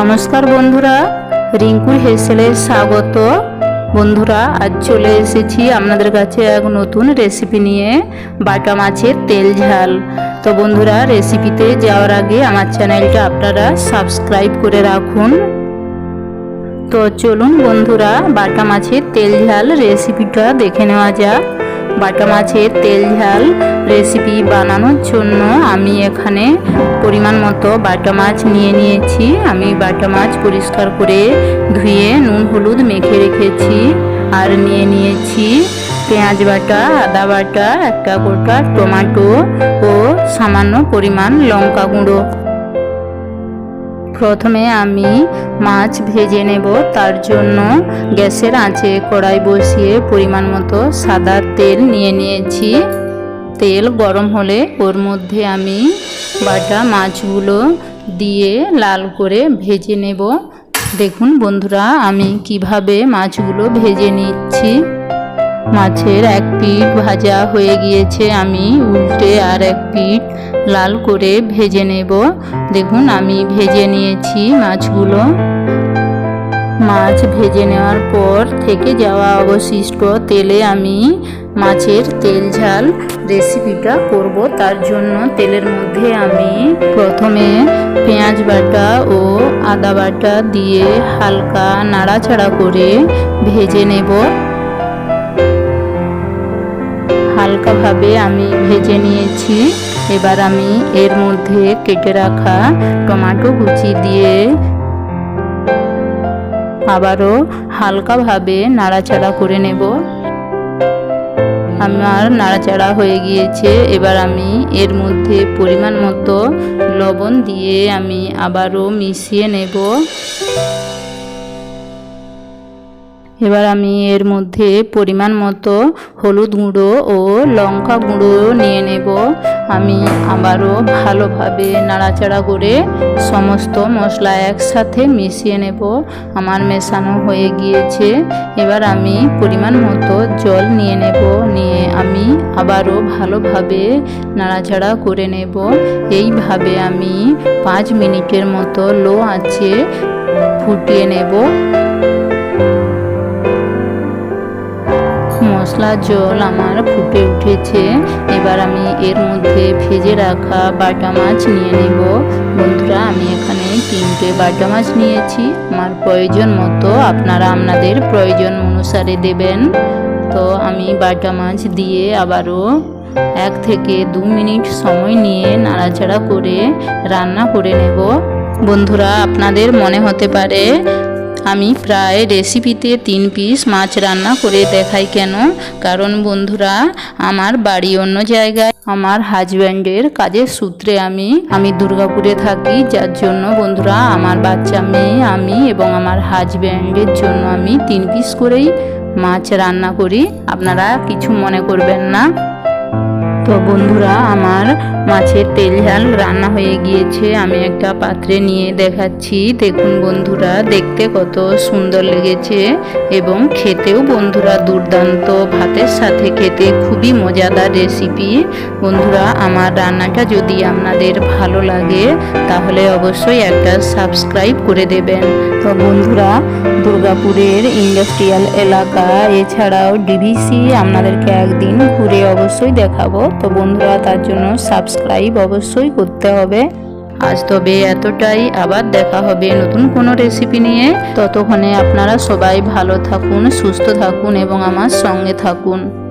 নমস্কার বন্ধুরা, রিঙ্কুর হেসেলে স্বাগত। বন্ধুরা, আজ চলে এসেছি আপনাদের কাছে এক নতুন রেসিপি নিয়ে, বাটা মাছের তেল ঝাল। তো বন্ধুরা রেসিপিতে যাওয়ার আগে আমার চ্যানেলটা আপনারা সাবস্ক্রাইব করে রাখুন। তো চলুন বন্ধুরা, বাটা মাছের তেল ঝাল রেসিপিটা দেখে নেওয়া যাক। বাটা মাছের তেল ঝাল রেসিপি বানানোর জন্য আমি এখানে পরিমাণ মতো বাটা মাছ নিয়ে নিয়েছি। আমি বাটা মাছ পরিষ্কার করে ধুয়ে নুন, হলুদ মেখে রেখেছি আর নিয়ে নিয়েছি পেঁয়াজ বাটা, আদা বাটা, একটা গোটা টমেটো ও সামান্য পরিমাণ লঙ্কা গুঁড়ো। প্রথমে আমি মাছ ভেজে নেব, তার জন্য গ্যাসের আঁচে কড়াই বসিয়ে পরিমাণ মতো সাদা তেল নিয়ে নিয়েছি। তেল গরম হলে ওর মধ্যে আমি বাটা মাছগুলো দিয়ে লাল করে ভেজে নেব। দেখুন বন্ধুরা, আমি কীভাবে মাছগুলো ভেজে নিচ্ছি। মাছের এক পিঠ ভাজা হয়ে গিয়েছে, আমি উল্টে আর এক পিঠ লাল করে ভেজে নেব। দেখুন, আমি ভেজে নিয়েছি মাছগুলো। মাছ ভেজে নেওয়ার পর থেকে যাওয়া অবশিষ্ট তেলে আমি মাছের তেল ঝাল রেসিপিটা করব। তার জন্য তেলের মধ্যে আমি প্রথমে পেঁয়াজ বাটা ও আদা বাটা দিয়ে হালকা নাড়াচাড়া করে ভেজে নেব। হালকাভাবে আমি ভেজে নিয়েছি। এবার আমি এর মধ্যে কেটে রাখা টমেটো কুচি দিয়ে আবারও হালকাভাবে নাড়াচাড়া করে নেব। আমার নাড়াচাড়া হয়ে গিয়েছে। এবার আমি এর মধ্যে পরিমাণ মতো লবণ দিয়ে আমি আবারও মিশিয়ে নেব। এবার আমি এর মধ্যে পরিমাণ মতো হলুদ গুঁড়ো ও লঙ্কা গুঁড়ো নিয়ে নেব। আমি আবারও ভালোভাবে নাড়াচাড়া করে সমস্ত মশলা একসাথে মিশিয়ে নেব। আমার মেশানো হয়ে গিয়েছে। এবার আমি পরিমাণ মতো জল নিয়ে নেব। নিয়ে আমি আবারও ভালোভাবে নাড়াচাড়া করে নেব। এইভাবে আমি পাঁচ মিনিটের মতো লো আছে ফুটিয়ে নেব। মশলার জল আমার ফুটে উঠেছে। এবার আমি এর মধ্যে ভেজে রাখা বাটা মাছ নিয়ে নেব। বন্ধুরা, আমি এখানে তিনটে বাটা মাছ নিয়েছি। আমার প্রয়োজন মতো আপনারা আপনাদের প্রয়োজন অনুসারে দেবেন। তো আমি বাটা মাছ দিয়ে আবারও এক থেকে দু মিনিট সময় নিয়ে নাড়াচাড়া করে রান্না করে নেব। বন্ধুরা, আপনাদের মনে হতে পারে আমি প্রায় রেসিপিতে তিন পিস মাছ রান্না করে দেখাই কেন? কারণ বন্ধুরা, আমার বাড়ি অন্য জায়গায়। আমার হাজব্যান্ডের কাজের সূত্রে আমি আমি দুর্গাপুরে থাকি, যার জন্য বন্ধুরা, আমার বাচ্চা মেয়ে আমি এবং আমার হাজব্যান্ডের জন্য আমি তিন পিস করেই মাছ রান্না করি। আপনারা কিছু মনে করবেন না। তো বন্ধুরা, আমার মাছের তেল ঝাল রান্না হয়ে গিয়েছে। আমি একটা পাত্রে নিয়ে দেখাচ্ছি। দেখুন বন্ধুরা, দেখতে কত সুন্দর লেগেছে এবং খেতেও বন্ধুরা দুর্দান্ত। ভাতের সাথে খেতে খুবই মজাদার রেসিপি বন্ধুরা, আমার রান্নাটা যদি আপনাদের ভালো লাগে, তাহলে অবশ্যই একটা সাবস্ক্রাইব করে দেবেন। তো বন্ধুরা, দুর্গাপুরের ইন্ডাস্ট্রিয়াল এলাকা, এছাড়াও ডিভিসি আপনাদেরকে একদিন ঘুরে অবশ্যই দেখাবো। তো বন্ধুরা, তার জন্য সাবস্ক্রাইব অবশ্যই করতে হবে। আজ তবে এতটাই। আবার দেখা হবে নতুন কোনো রেসিপি নিয়ে। ততক্ষণে আপনারা সবাই ভালো থাকুন, সুস্থ থাকুন এবং আমার সঙ্গে থাকুন।